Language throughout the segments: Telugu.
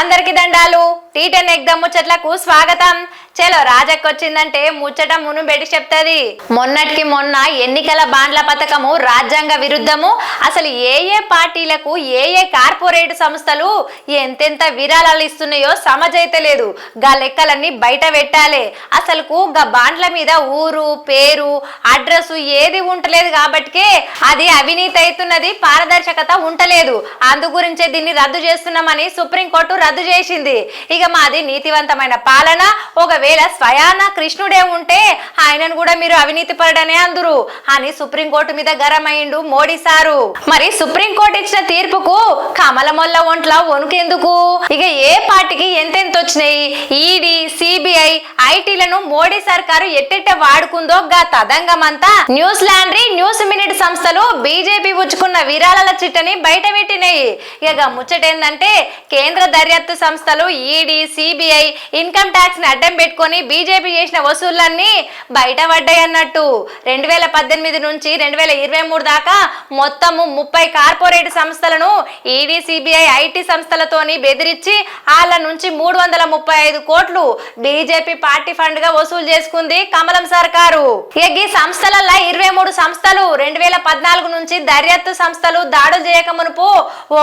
అందరికి దండాలు. టీటెన్ ఎగ్దమ్ ముచ్చట్లకు స్వాగతం. చలో రాజక్కొచ్చిందంటే ముచ్చట మును బెడి చెప్తది. మొన్నటికి మొన్న ఎన్నికల బాండ్ల పథకము రాజ్యాంగ విరుద్ధము. అసలు ఏ ఏ పార్టీలకు ఏ ఏ కార్పొరేట్ సంస్థలు ఎంతెంత విరాళాలు ఇస్తున్నాయో సమజైతలేదు గా లెక్కలన్నీ బయట పెట్టాలి. అసలుకు గా బాండ్ల మీద ఊరు పేరు అడ్రస్ ఏది ఉంటలేదు కాబట్టికే అది అవినీతి అవుతున్నది పారదర్శకత ఉంటలేదు. అందు గురించే దీన్ని రద్దు చేస్తున్నామని సుప్రీంకోర్టు రద్దు చేసింది. ఇక మాది నీతివంతమైన పాలన. ఒకవేళ స్వయాన కృష్ణుడే ఉంటే ఆయనను కూడా మీరు అవినీతి పరుడనే అందురు అని సుప్రీంకోర్టు మీద గరమైండు మోడీ సారు. మరి సుప్రీంకోర్టు ఇచ్చిన తీర్పుకు కమలమొల్ల ఒంట్ల వణుకెందుకు? ఇక ఏ పార్టీకి ఎంతెంత వచ్చినాయి ఈడీ సిబిఐ ఐటీలను మోడీ సర్కారు ఎట్టెట్ట వాడుకుందో గా తదంగమంతా న్యూస్ లాండ్రీ న్యూస్ మినిట్ సంస్థలు బీజేపీ ఉచ్చుకున్న విరాళాల చిట్టని బయట పెట్టినాయి. ఇక ముచ్చటేందంటే కేంద్ర దర్యాప్తు సంస్థలు ఈడీ సిబిఐ ఇన్కమ్ ట్యాక్స్ని అడ్డం పెట్టుకొని బీజేపీ చేసిన వసూళ్ళన్నీ బయటపడ్డాయి అన్నట్టు రెండు వేల పద్దెనిమిది నుంచి రెండు వేల ఇరవై మూడు దాకా మొత్తము ముప్పై కార్పొరేట్ సంస్థలను ఈడీ సిబిఐ ఐటీ సంస్థలతోని బెదిరించి వాళ్ళ నుంచి మూడు వందల ముప్పై ఐదు కోట్లు బీజేపీ పార్టీ ఫండ్గా వసూలు చేసుకుంది కమలం సర్కారు. ఇక ఈ సంస్థలలో ఇరవై మూడు సంస్థలు రెండు వేల పద్నాలుగు నుంచి దర్యాప్తు సంస్థలు దాడులు చేయక మునుపు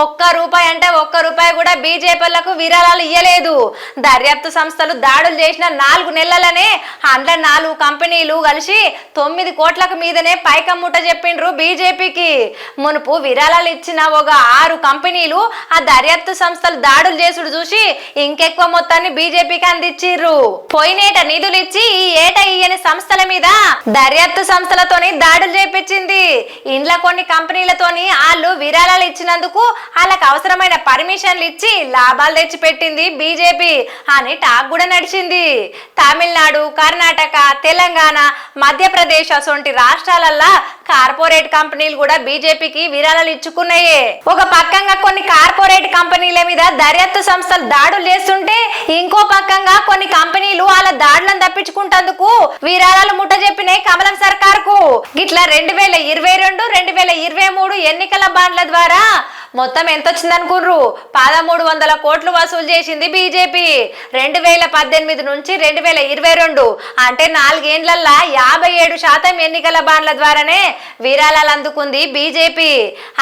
ఒక్క రూపాయి అంటే ఒక్క రూపాయి కూడా బీజేపీలకు విరాళాలు ఇయ్యలేదు. దర్యాప్తు సంస్థలు దాడులు చేసిన నాలుగు నెలలనే అందులో నాలుగు కంపెనీలు కలిసి తొమ్మిది కోట్లకు మీదనే పైకమ్ముట చెప్పిండ్రు బీజేపీకి. మునుపు విరాళాలు ఇచ్చిన ఒక ఆరు కంపెనీలు ఆ దర్యాప్తు సంస్థలు దాడులు చేసుడు చూసి ఇంకెక్కువ మొత్తాన్ని బీజేపీకి అందించిర్రు పోయినేట నిధులు ఇచ్చి ఈ ఏట ఇయ్యని సంస్థల మీద దర్యాప్తు సంస్థలతోని దాడులు చేపించింది. ఇంట్లో కొన్ని కంపెనీలతోని వాళ్ళు విరాళాలు ఇచ్చినందుకు వాళ్ళకి అవసరమైన పర్మిషన్లు ఇచ్చి లాభాలు తెచ్చిపెట్టింది బీజేపీ. బీజేపీ అని టాక్ కూడా నడిచింది. తమిళనాడు కర్ణాటక తెలంగాణ మధ్యప్రదేశ్ అసొంటి రాష్ట్రాలల్లా కార్పొరేట్ కంపెనీలు కూడా బీజేపీకి విరాళాలు ఇచ్చుకున్నాయి. ఒక పక్కంగా కొన్ని కార్పొరేట్ కంపెనీల మీద దర్యాప్తు సంస్థలు దాడులు చేస్తుంటే ఇంకో పక్కంగా కొన్ని కంపెనీలు వాళ్ళ దాడులను తప్పించుకుంటందుకు విరాళాలు ముట్ట చెప్పినాయి కమలం సర్కార్కు గిట్ల రెండు వేల ఇరవై రెండు రెండు వేల ఇరవై మూడు ఎన్నికల బాండ్ల ద్వారా మొత్తం ఎంత వచ్చింది పదమూడు వందల కోట్లు వసూలు చేసింది బీజేపీ. రెండు వేల పద్దెనిమిది నుంచి రెండు వేల ఇరవై రెండు అంటే నాలుగేండ్లల్లా యాభై ఏడు శాతం ఎన్నికల బాండ్ల ద్వారానే విరాళాలు అందుకుంది బీజేపీ.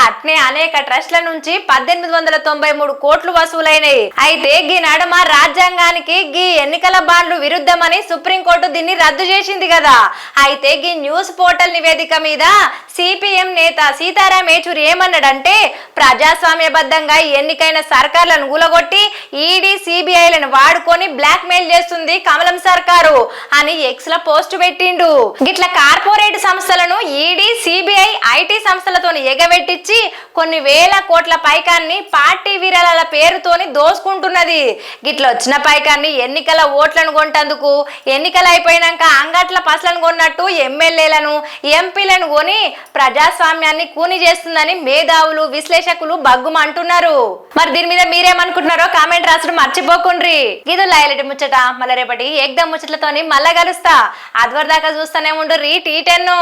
అట్నే అనేక ట్రస్ట్ల నుంచి పద్దెనిమిది వందల తొంభై మూడు కోట్లు వసూలైనాయి. అయితే గీ నడుమ రాజ్యాంగానికి గీ ఎన్నికల బాండ్లు విరుద్ధమని సుప్రీంకోర్టు దీన్ని రద్దు చేసింది కదా. అయితే గీ న్యూస్ పోర్టల్ నివేదిక మీద సిపిఎం నేత సీతారాం ఏచూరి ఏమన్నాడంటే ప్రజాస్వామ్యబద్ధంగా ఎన్నికైన సర్కార్లను గులగొట్టి ఈడీ సిబిఐలను వాడుకొని బ్లాక్ మెయిల్ చేస్తుంది కమలం సర్కారు అని ఎక్స్లో పోస్ట్ పెట్టిండు. గిట్ల కార్పొరేట్ సంస్థలను ఈడీ సిబిఐ ఐటీ సంస్థలతో ఎగబెట్టించి కొన్ని వేల కోట్ల పైకాన్ని పార్టీ విరాళాల పేరుతోని దోసుకుంటున్నది. గిట్ల వచ్చిన పైకాన్ని ఎన్నికల ఓట్లను కొంటందుకు ఎన్నికలు అయిపోయినాక అంగట్ల పసలను కొన్నట్టు ఎమ్మెల్యేలను ఎంపీలను కొని ప్రజాస్వామ్యాన్ని కూని చేస్తుందని మేధావులు విశ్లేషకులు బగ్గుమంటున్నారు మరి దీని మీద మీరేమనుకుంటున్నారో కామెంట్ రాసడం మర్చిపోకుండ్రి. ఇది లైలటి ముచ్చట. మళ్ళీ రేపటి ఏకదం ముచ్చట్లతోని మళ్ళా కలుస్తా. అదివరదాకా చూస్తూనే ఉండు రీ టీ టెన్ను.